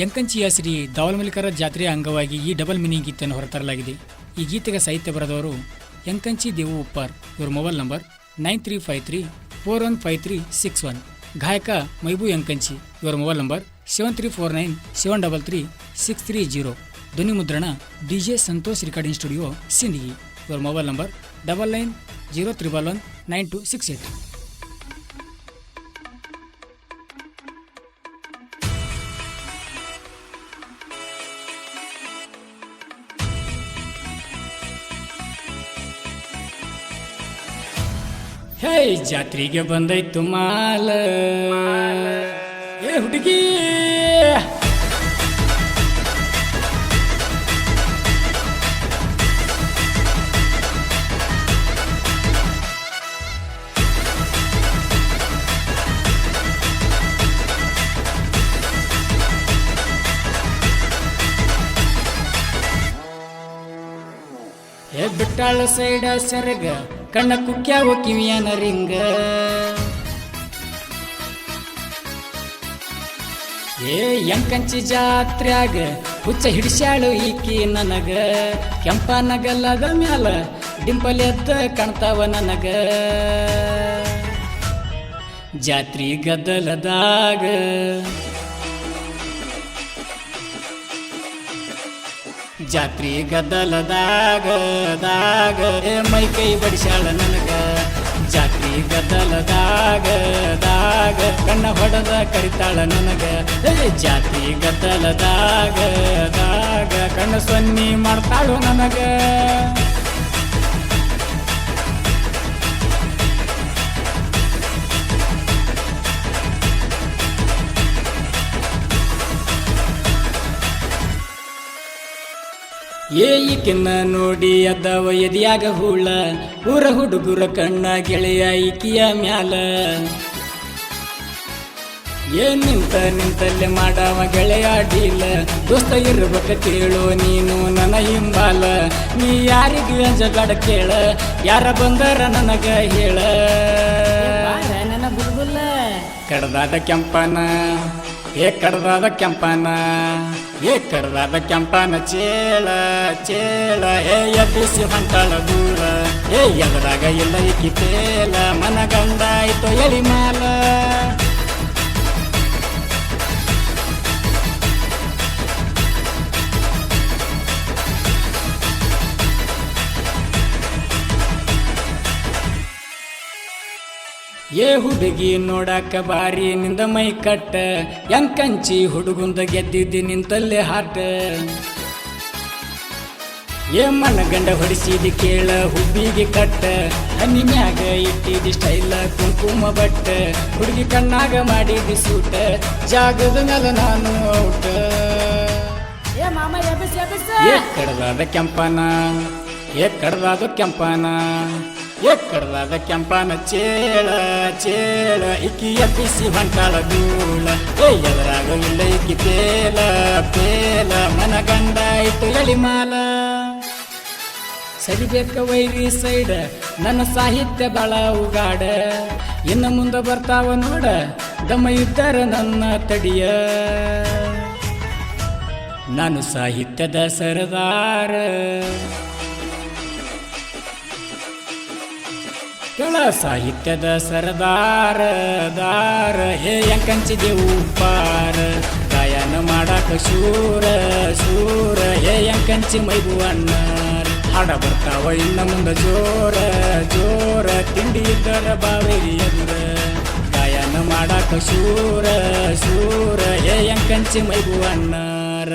ಯಂಕಂಚಿಯ ಶ್ರೀ ದಾವಲಮಲ್ಲಿಕರ ಜಾತ್ರೆಯ ಅಂಗವಾಗಿ ಈ ಡಬಲ್ ಮಿನಿ ಗೀತೆಯನ್ನು ಹೊರತರಲಾಗಿದೆ. ಈ ಗೀತೆಗೆ ಸಾಹಿತ್ಯ ಬರೆದವರು ಯಂಕಂಚಿ ದೇವು ಉಪ್ಪಾರ್ ಇವರ mobile number nine three five three four one five three six one. ಗಾಯಕ ಮೈಬೂ ಯಂಕಂಚಿ ಇವರ mobile number seven three four nine seven double three six three zero. ಧ್ವನಿ ಮುದ್ರಣ D J Santosh recording studio Sindhi ಇವರ mobile number double nine zero triple one nine two six eight. ಹೇ ಜಾತ್ರೆಗೆ ಬಂದೈತು ಮಾಲ. ಏ ಹುಡುಗಿ. ಬಿಟ್ಟಾಳ ಸೈಡ ಸೆರಗ. ಕಣ್ಣ ಕುಕ್ಯಾವ ಕಿವಿಯನ ರಿಂಗ. ಏ, ಎಂಕಂಚಿ ಜಾತ್ರ್ಯಾಗ ಹುಚ್ಚ ಹಿಡಿಸ್ಯಾಳು ಈಕಿ ನನಗ. ಕೆಂಪ ನಗಲ್ಲದ ಮ್ಯಾಲ ಡಿಂಪಲ್ ಎದ್ದ ಕಾಣ್ತಾವ ನನಗ. ಜಾತ್ರಿ ಗದ್ದಲದಾಗ ಜಾತ್ರಿ ಗದ್ದಲದಾಗ, ದಾಗ. ಮೈ ಕೈ ಬಡಿಸ್ಯಾಳ ನನಗ. ಜಾತ್ರಿ ಗದ್ದಲದಾಗ, ದಾಗ. ಕಣ್ಣ ಹೊಡೆದ ಕರಿತಾಳ ನನಗ. ಜಾತ್ರಿ ಗದ್ದಲದಾಗ, ದಾಗ. ಕಣ್ಣ ಸೊನ್ನಿ ಮಾಡ್ತಾಳು ನನಗ. ಏ ಈಕಿನ್ನ ನೋಡಿ ಅದ್ದವ ಎದಿಯಾಗ ಹೂಳ. ಊರ ಹುಡುಗುರ ಕಣ್ಣ ಗೆಳೆಯ ಈಕಿಯ ಮ್ಯಾಲ. ಏನ್ ನಿಂತ ನಿಂತಲ್ಲಿ ಮಾಡವ ಗೆಳೆಯ ಡೀಲ. ದೋಸ್ತ ಇರ್ಬೇಕ ಕೇಳು ನೀನು ನನ್ನ ಹಿಂಬಾಲ. ನೀ ಯಾರಿಗೂ ಜಗಾಡ ಕೇಳ? ಯಾರ ಬಂದರ ನನಗ ಹೇಳ. ನನ್ನ ಬುಲ್ಬುಲ್ಲ. ಕಡದಾದ ಕೆಂಪನ. ಏ ಕಡದಾದ ಕೆಂಪನ. ಏ ಕೆಂಪನ ಚೇಳ ಚೇಳ. ಏ, ಎಬ್ಬಿಸಿ ಹೊಂಟಾಳ ದೂರ. ಏ, ಎದರಾಗ ಇಲ್ಲ ಇಕ್ಕಿ ತೇಲ. ಮನಗಂಡಾಯ್ತು ಎಲಿ ಎಳಿ ಏ ಹುಡುಗಿ ನೋಡಾಕ ಬಾರಿ ನಿಂದ ಮೈ ಕಟ್ಟ. ಯಂಕಂಚಿ ಹುಡುಗುಂದ ಗೆದ್ದಿದ್ದಿ ನಿಂತಲ್ಲೇ ಹಾಟ. ಏ ಮಣ್ಣ ಗಂಡ ಹೊಡಿಸಿದಿ ಕೇಳ ಹುಬ್ಬಿಗೆ ಕಟ್ಟ. ಹನಿ ಮ್ಯಾಗ ಇಟ್ಟಿದಿ ಸ್ಟೈಲ ಕುಂಕುಮ ಬಟ್ಟ. ಹುಡುಗಿ ಕಣ್ಣಾಗ ಮಾಡಿದಿ ಸೂಟ ಜಾಗದ ಮೇಲೆ ನಾನು ಔಟ. ಏ ಕಡದಾದ ಕೆಂಪನ ಏ ಕಡದಾದ ಕೆಂಪನ. ಕಡದಾದ ಕೆಂಪನ ಚೇಳ ಚೇಳ, ಇಕ್ಕಿ ಎಬ್ಬಿಸಿ ಹೊಂಟಾಳ ಬೀಳ ಎದರಾಗ ಇಲ್ಲ ಇಕ್ಕಿ ಪೇಲ ಪೇಲ ಮನ ಗಂಡ ಇಟ್ಟು ಎಳಿಮಾಲ ಸರಿಬೇಕ ವೈರಿ ಸೈಡ್ ನನ್ನ ಸಾಹಿತ್ಯ ಬಳ ಉಗಾಡ. ಇನ್ನು ಮುಂದೆ ಬರ್ತಾವ ನೋಡ ದಮ್ಮ ಇದ್ದಾರ ನನ್ನ ತಡಿಯ. ನಾನು ಸಾಹಿತ್ಯದ ಸರದಾರ. ಕೆಳ ಸಾಹಿತ್ಯದ ಸರದಾರ, ದಾರ, ಹೇ ಯಂಕಂಚಿದೆವು ಪಾರ ಗಾಯನ ಮಾಡಾಕ ಶೂರ ಶೂರ ಹೇ ಮೈಗು ಅಣ್ಣಾರ ಹಾಡ ಬರ್ತಾವ ಇನ್ನ ಮುಂದ ಜೋರ ಜೋರ, ತಿಂಡಿ ಇದ್ದರ ಬಾವೇರಿ ಎದುರ. ಗಾಯನ ಮಾಡಾಕ ಶೂರ ಶೂರ ಹೇ ಮೈಗು ಅಣ್ಣಾರ